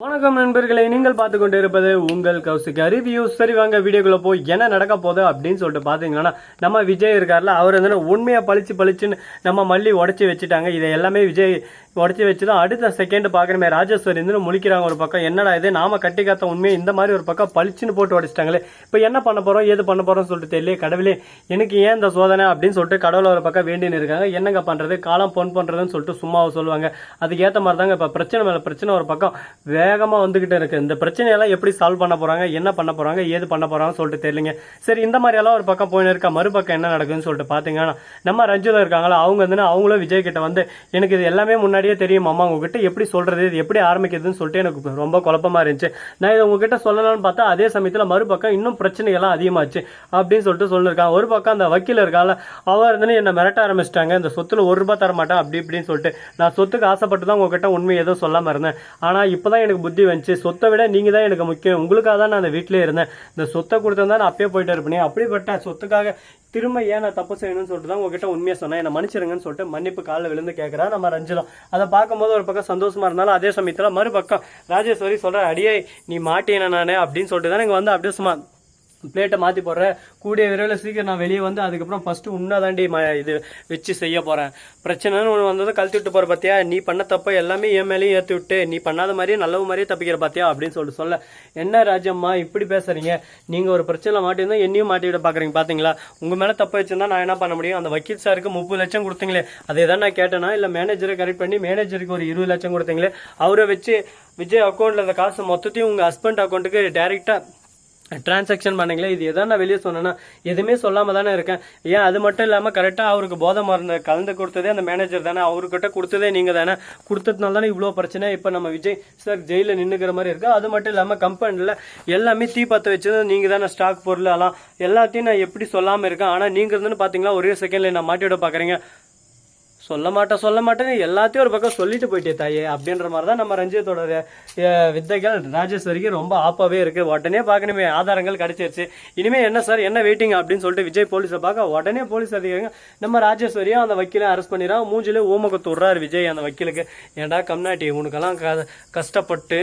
வணக்கம் நண்பர்களை நீங்கள் பார்த்து கொண்டு இருப்பது உங்கள் கௌசிகா ரிவ்யூ சரி வாங்க வீடியோக்குள்ள போய் என்ன நடக்க போகுது அப்படின்னு சொல்லிட்டு பார்த்தீங்கன்னா நம்ம விஜய் இருக்கார்ல அவர் வந்து உண்மையை பழிச்சு பழிச்சுன்னு நம்ம மல்லி உடச்சி வச்சுட்டாங்க. இதை எல்லாமே விஜய் உடச்சி வச்சு தான் அடுத்த செகண்ட் பார்க்கணுமே. ராஜேஸ்வரி இருந்து முழிக்கிறாங்க ஒரு பக்கம். என்னடா இது? நாம கட்டி காத்த உண்மையை இந்த மாதிரி ஒரு பக்கம் பளிச்சுன்னு போட்டு உடைச்சிட்டாங்களே. இப்போ என்ன பண்ண போறோம்? ஏது பண்ண போறோம்னு சொல்லிட்டு தெரியல கடவுளே. எனக்கு ஏன் இந்த சோதனை அப்படின்னு சொல்லிட்டு கடவுளை ஒரு பக்கம் வேண்டின்னு இருக்காங்க. என்னங்க பண்றது? காலம் பொன் பண்றதுன்னு சொல்லிட்டு சும்மாவை சொல்லுவாங்க. அதுக்கு ஏற்ற மாதிரி தாங்க இப்போ பிரச்சனை மேலே பிரச்சனை ஒரு பக்கம் வேகமாக வந்துகிட்டு இருக்கு. இந்த பிரச்சனையெல்லாம் எப்படி சால்வ் பண்ண போறாங்க? என்ன பண்ண போறாங்க? ஏது பண்ண போறாங்கன்னு சொல்லிட்டு தெரியலங்க. சரி இந்த மாதிரியெல்லாம் ஒரு பக்கம் போயின்னு இருக்கா? மறுபக்கம் என்ன நடக்குதுன்னு சொல்லிட்டு பார்த்தீங்கன்னா நம்ம ரஞ்சுல இருக்காங்களா? அவங்க வந்து அவங்களும் விஜய் கிட்ட வந்து எனக்கு இது எல்லாமே முன்னாடி நிறைய தெரியும் அம்மா உங்ககிட்ட எப்படி சொல்றது இது எப்படி ஆரம்பிக்கிறதுன்னு சொல்லிட்டு எனக்கு ரொம்ப குழப்பமா இருந்துச்சு. நான் இதை உங்ககிட்ட சொல்லலாம்னு பார்த்தா அதே சமயத்தில் மறுபக்கம் இன்னும் பிரச்சனைகள்லாம் அதிகமாச்சு அப்படின்னு சொல்லிட்டு சொல்லியிருக்கான் ஒரு பக்கம் அந்த வக்கீல் இருக்கால அவர் வந்து என்னை மிரட்ட ஆரம்பிச்சிட்டாங்க இந்த சொத்துல ஒரு ரூபாய் தர மாட்டேன் அப்படி இப்படின்னு சொல்லிட்டு. நான் சொத்துக்கு ஆசைப்பட்டு தான் உங்ககிட்ட உண்மை எதுவும் சொல்லாமல் இருந்தேன். ஆனால் இப்போ தான் எனக்கு புத்தி வந்துச்சு. சொத்தை விட நீங்கள் தான் எனக்கு முக்கியம். உங்களுக்காக தான் நான் அந்த வீட்டிலே இருந்தேன். இந்த சொத்தை கொடுத்தா நான் அப்பயே போயிட்டு இருப்பேன். அப்படிப்பட்ட சொத்துக்காக திரும்ப ஏன் நான் தப்பு செய்யணும்னு சொல்லிட்டு தான் உங்ககிட்ட உண்மையை சொன்னேன். என்னை மன்னிச்சிருங்கன்னு சொல்லிட்டு மன்னிப்பு காலில் விழுந்து கேட்குறா நம்ம ரஞ்சிதம். அதை பார்க்கும்போது ஒரு பக்கம் சந்தோஷமா இருந்தாலும் அதே சமயத்தில் மறுபக்கம் ராஜேஸ்வரி சொல்கிற அடியே நீ மாட்டேன நானே அப்படின்னு சொல்லிட்டு தான் எனக்கு வந்து அப்படியே சும்மா பிளேட்டை மாற்றி போடுறேன். கூடிய விரைவில் சீக்கிரம் நான் வெளியே வந்து அதுக்கப்புறம் ஃபஸ்ட்டு உன்னதாண்டி ம இது வச்சு செய்ய போகிறேன் பிரச்சனைன்னு ஒன்று வந்ததும் கழுத்தி விட்டு போகிற பார்த்தியா நீ பண்ண தப்ப எல்லாமே என் மேலேயும் ஏற்றி விட்டு நீ பண்ணாத மாதிரியே நல்லவு மாதிரியே தப்பிக்கிற பார்த்தியா அப்படின்னு சொல்லிட்டு சொல்ல. என்ன ராஜம்மா இப்படி பேசுகிறீங்க நீங்கள் ஒரு பிரச்சனை மாட்டியிருந்தால் என்னையும் மாட்டி விட பார்க்குறீங்க பார்த்தீங்களா உங்கள் மேலே தப்பு வச்சுருந்தா நான் என்ன பண்ண முடியும்? அந்த வக்கீல் சாருக்கு முப்பது லட்சம் கொடுத்தீங்களே அதே தான் நான் கேட்டேனா? இல்லை மேனேஜரை கரெக்ட் பண்ணி மேனேஜருக்கு ஒரு இருபது லட்சம் கொடுத்தீங்களே அவரை வச்சு விஜய் அக்கௌண்ட்டில் அந்த காசு மொத்தத்தையும் உங்கள் ஹஸ்பண்ட் அக்கௌண்ட்டுக்கு டேரெக்டாக டிரான்சாக்ஷன் பண்ணீங்களே? இது எதாவது நான் வெளியே சொன்னேன்னா எதுவுமே சொல்லாமல் தானே இருக்கேன். ஏன் அது மட்டும் இல்லாமல் கரெக்டாக அவருக்கு போதை மருந்து கலந்து கொடுத்ததே அந்த மேனேஜர் தானே. அவர்கிட்ட கொடுத்ததே நீங்கள் தானே. கொடுத்ததுனால தானே இவ்வளோ பிரச்சனை. இப்போ நம்ம விஜய் சார் ஜெயிலில் நின்றுக்கிற மாதிரி இருக்குது அது மட்டும் இல்லாமல் கம்பெனியில் எல்லாமே தீ பற்ற வச்சது நீங்கள் தானே. ஸ்டாக் பொருள் எல்லாம் எல்லாத்தையும் நான் எப்படி சொல்லாமல் இருக்கேன்? ஆனால் நீங்கள் இருந்துன்னு பார்த்தீங்களா ஒரே செகண்டில் நான் மாட்டி விட பார்க்குறீங்க சொல்ல மாட்டேன் சொல்ல மாட்டேன்னு எல்லாத்தையும் ஒரு பக்கம் சொல்லிட்டு போயிட்டே தாயே. அப்படின்ற மாதிரி தான் நம்ம ரஞ்சித்தோட வித்தைகள் ராஜேஸ்வரிக்கு ரொம்ப ஆப்பாவே இருக்கு. உடனே பார்க்கணுமே ஆதாரங்கள் கிடைச்சிருச்சு. இனிமே என்ன சார் என்ன வெயிட்டிங் அப்படின்னு சொல்லிட்டு விஜய் போலீஸை பார்க்க உடனே போலீஸ் அதிகாரிங்க நம்ம ராஜேஸ்வரியும் அந்த வக்கீலை அரெஸ்ட் பண்ணிடுறான் மூஞ்சிலே ஊமகத்து விட்றாரு விஜய் அந்த வக்கீலுக்கு. ஏன்டா கம்னாட்டி உனக்கெல்லாம் க கஷ்டப்பட்டு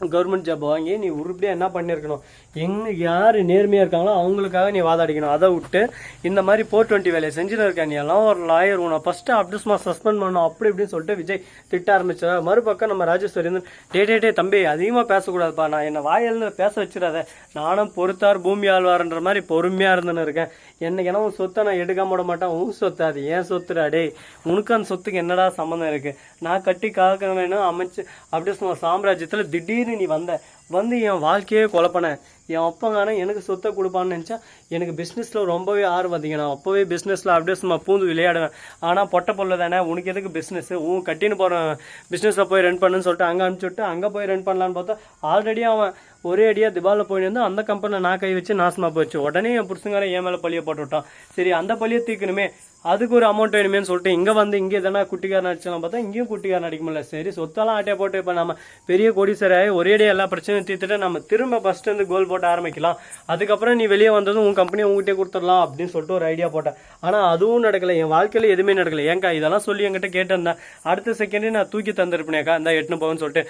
கவர்மெண்ட் ஜாப் வாங்கி நீ உருப்படியாக என்ன பண்ணியிருக்கணும் எங்க யார் நேர்மையாக இருக்காங்களோ அவங்களுக்காக நீ வாதாடிக்கணும். அதை விட்டு இந்த மாதிரி ஃபோர் டுவெண்ட்டி வேலையை செஞ்சுட்டு இருக்க நீ எல்லாம் ஒரு லாயர் உன்னை ஃபஸ்ட்டு அப்டிஸ்மா சஸ்பெண்ட் பண்ணணும் அப்படி இப்படின்னு சொல்லிட்டு விஜய் திட்ட ஆரம்பிச்சா மறுபக்கம் நம்ம ராஜேஸ்வரி வந்து டே டே டே தம்பி அதிகமாக பேசக்கூடாதுப்பா. நான் என்னை வாயல்னு பேச வச்சிடாத. நானும் பொறுத்தார் பூமி ஆழ்வார்ன்ற மாதிரி பொறுமையாக இருந்துன்னு இருக்கேன். என்னைக்கு என்ன உன் சொத்தை நான் எடுக்காம விட மாட்டேன். உன் சொத்து அது. ஏன் சொத்துடா டே உனக்கு அந்த சொத்துக்கு என்னடா சம்மந்தம் இருக்குது நான் கட்டி காக்கணும் அமைச்சு அப்படியே சும்மா சாம்ராஜ்யத்தில் திடீர்னு நீ வந்த? வந்து என் வாழ்க்கையே குழப்பின என் அப்பங்கான எனக்கு சொத்தை கொடுப்பான்னு நினச்சா எனக்கு பிஸ்னஸில் ரொம்பவே ஆர்வம் அதிகம். நான் அப்போவே பிஸ்னஸில் அப்படியே சும்மா பூந்து விளையாடுவேன். ஆனால் பொட்டை பொருள் தானே? உனக்கு எதுக்கு பிஸ்னஸ் உன் கட்டின்னு போகிறேன் பிஸ்னஸில் போய் ரன் பண்ணுன்னு சொல்லிட்டு அங்கே அனுப்பிச்சுட்டு அங்கே போய் ரன் பண்ணலான்னு பார்த்தா ஆல்ரெடி அவன் ஒரே அடியாக திபாலில் போயிருந்து அந்த கம்பெனியில் நான் கை வச்சு நாசமாக போச்சு. உடனே என் புருஷங்கார என் மேலே பழிய போட்டு விட்டான் சரி அந்த பழியை தீர்க்கணுமே. அதுக்கு ஒரு அமௌண்ட் வேணுமேன்னு சொல்லிட்டு இங்கே வந்து இங்கே எதனா குட்டிக்காரன் அடிச்சலாம் பார்த்தா இங்கேயும் குட்டிக்காரன் அடிக்க முடியல சரி சொத்தெல்லாம் ஆட்டையை போட்டு இப்போ நம்ம பெரிய கோடீஸ்வராகி ஒரேடியாக எல்லா பிரச்சனையும் தீர்த்துட்டு நம்ம திரும்ப ஃபஸ்ட்டு வந்து கோல் போட்டு ஆரம்பிக்கலாம். அதுக்கப்புறம் நீ வெளியே வந்ததும் உன் கம்பெனி உங்ககிட்டே கொடுத்துடலாம் அப்படின்னு சொல்லிட்டு ஒரு ஐடியா போட்டேன். ஆனால் அதுவும் நடக்கலை. என் வாழ்க்கையில் எதுவுமே நடக்கலை. ஏன்க்கா இதெல்லாம் சொல்லி என்கிட்ட கேட்டிருந்தேன். அடுத்த செகண்டே நான் தூக்கி தந்திருப்பேனேக்கா. இந்த எட்டுன்னு போகன்னு சொல்லிட்டு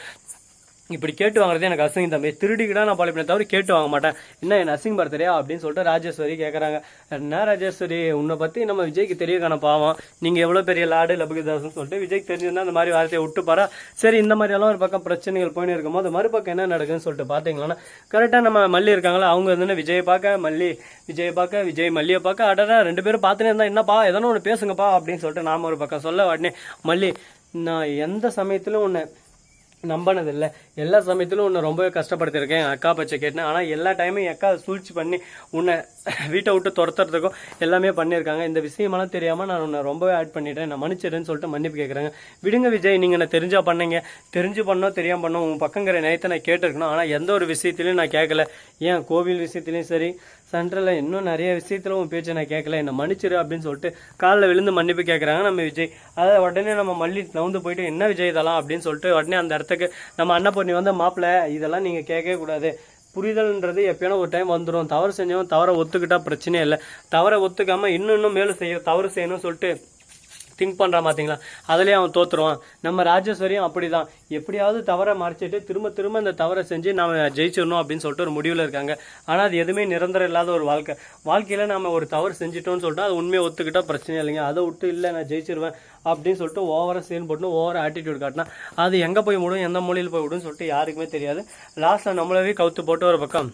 இப்படி கேட்டு வாங்குறது எனக்கு அசிங்கம் தம்பி. திருடிக்கிட்டா நான் பழப்பினே தவிர கேட்டு வாங்க மாட்டேன். என்ன என்ன அசிங்கம் தெரியா அப்படின்னு சொல்லிட்டு ராஜேஸ்வரி கேட்குறாங்க என்ன ராஜேஸ்வரி உன்னை பற்றி நம்ம விஜய்க்கு தெரியக்கான பாவம். நீங்கள் எவ்வளோ பெரிய லாடு லபுகிதாஸ்னு சொல்லிட்டு விஜய்க்கு தெரிஞ்சிருந்தா அந்த மாதிரி வார்த்தையை விட்டு பாரா சரி இந்த மாதிரி எல்லாம் ஒரு பக்கம் பிரச்சனைகள் போயின்னு இருக்கும்போது மறுபக்கம் என்ன நடக்குதுன்னு சொல்லிட்டு பார்த்தீங்களா கரெக்டாக நம்ம மல்லி இருக்காங்களா அவங்க வந்து விஜயை பார்க்க மல்லி விஜயை பார்க்க விஜய் மல்லியை பார்க்க அடடா ரெண்டு பேரும் பார்த்துனே இருந்தால் என்னப்பா எதனா ஒன்று பேசுங்கப்பா அப்படின்னு சொல்லிட்டு நாம ஒரு பக்கம் சொல்ல உடனே மல்லி நான் எந்த சமயத்திலும் உன்னை நம்பினதில்லை. எல்லா சமயத்திலும் உன்னை ரொம்பவே கஷ்டப்படுத்திருக்கேன் என் அக்கா பச்சை கேட்டேன். ஆனால் எல்லா டைமும் என் அக்கா சூழ்ச்சி பண்ணி உன்னை வீட்டை விட்டு துரத்துறதுக்கும் எல்லாமே பண்ணியிருக்காங்க. இந்த விஷயமெல்லாம் தெரியாமல் நான் உன்னை ரொம்பவே ஆட் பண்ணிட்டேன். நான் மன்னிச்சிடுன்னு சொல்லிட்டு மன்னிப்பு கேட்குறாங்க விடுங்க விஜய் நீங்கள் என்ன தெரிஞ்சா பண்ணீங்க. தெரிஞ்சு பண்ணோம் தெரியாம பண்ணோம் உன் பக்கங்கிற நேரத்தை நான் கேட்டிருக்கணும். ஆனால் எந்த ஒரு விஷயத்திலையும் நான் கேட்கல ஏன் கோவில் விஷயத்துலையும் சரி சென்ட்ரலில் இன்னும் நிறைய விஷயத்துல உன் பேச்சை நான் கேட்கல என்னை மன்னிச்சிரு அப்படின்னு சொல்லிட்டு காலில் விழுந்து மன்னிப்பு கேட்குறாங்க நம்ம விஜய். அதை உடனே நம்ம மல்லி நவுந்து போயிட்டு என்ன விஜய் இதெல்லாம்? அப்படின்னு சொல்லிட்டு உடனே அந்த இடத்துக்கு நம்ம அன்னப்பொண்ணி வந்து மாப்பிள்ளை இதெல்லாம் நீங்கள் கேட்கவே கூடாது. புரிதல்ன்றது எப்பயானா ஒரு டைம் வந்துடும் தவறு செஞ்சவன் தவறை ஒத்துக்கிட்டால் பிரச்சனையே இல்லை. தவறை ஒத்துக்காமல் இன்னும் இன்னும் மேலும் செய்ய தவறு செய்யணும்னு சொல்லிட்டு திங்க் பண்ணுறான் பார்த்தீங்களா அதுலேயே அவன் தோற்றுருவான் நம்ம ராஜேஸ்வரியும் அப்படிதான். எப்படியாவது தவறை மறைச்சிட்டு திரும்ப திரும்ப அந்த தவறை செஞ்சு நாம் ஜெயிச்சிடணும் அப்படின்னு சொல்லிட்டு ஒரு முடிவில் இருக்காங்க. ஆனால் அது எதுவுமே நிரந்தரம் இல்லாத ஒரு வாழ்க்கை. வாழ்க்கையில் நம்ம ஒரு தவறு செஞ்சிட்டோம்னு சொல்லிட்டு அது உண்மையை ஒத்துக்கிட்டால் பிரச்சனை இல்லைங்க. அதை விட்டு இல்லை நான் ஜெயிச்சிருவேன். அப்படின்னு சொல்லிட்டு ஓவராக சீன் போட்டு ஓவர ஆட்டிடியூட் காட்டினா அது எங்கே போய் விடும் எந்த மொழியில் போய் விடுன்னு சொல்லிட்டு யாருக்குமே தெரியாது. லாஸ்ட்டில் நம்மளவே கவுத்து போட்டு ஒரு பக்கம்.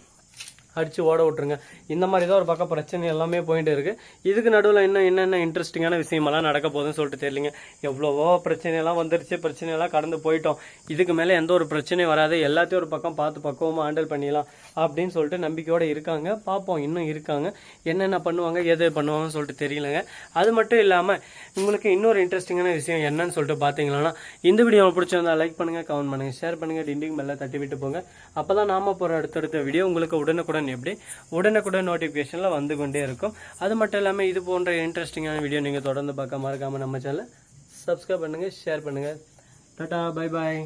அடித்து ஓட விட்டுருங்க. இந்த மாதிரி தான் ஒரு பக்கம் பிரச்சனை எல்லாமே போயிட்டு இருக்குது இதுக்கு நடுவில் இன்னும் என்னென்ன இன்ட்ரெஸ்டிங்கான விஷயமெல்லாம் நடக்க போகுதுன்னு சொல்லிட்டு தெரியலிங்க. எவ்வளவோ பிரச்சனையெல்லாம் வந்துருச்சு. பிரச்சனையெல்லாம் கடந்து போயிட்டோம். இதுக்கு மேலே எந்த ஒரு பிரச்சனையும் வராது. எல்லாத்தையும் ஒரு பக்கம் பார்த்து பக்குவமாக ஹேண்டில் பண்ணிடலாம் அப்படின்னு சொல்லிட்டு நம்பிக்கையோடு இருக்காங்க. பார்ப்போம். இன்னும் இருக்காங்க. என்னென்ன பண்ணுவாங்க எது பண்ணுவாங்கன்னு சொல்லிட்டு தெரியலங்க. அது மட்டும் இல்லாமல் உங்களுக்கு இன்னொரு இன்ட்ரெஸ்டிங்கான விஷயம் என்னன்னு சொல்லிட்டு பார்த்தீங்கன்னா இந்த வீடியோ பிடிச்சிருந்தா லைக் பண்ணுங்கள் கமெண்ட் பண்ணுங்கள் ஷேர் பண்ணுங்கள் டிண்டிங் மேலே தட்டி விட்டு போங்க. அப்போ தான் நாம போகிற அடுத்தடுத்த வீடியோ உங்களுக்கு உடனுக்குடன் எப்படி உடனுக்குடன் நோட்டிஃபிகேஷனில் வந்து கொண்டே இருக்கும். அது மட்டும் இல்லாமல் இது போன்ற இன்ட்ரெஸ்டிங்கான வீடியோ நீங்கள் தொடர்ந்து பார்க்க மறக்காமல் நம்ம சேனலை சப்ஸ்கிரைப் பண்ணுங்கள் ஷேர் பண்ணுங்கள் டாட்டா பை பாய்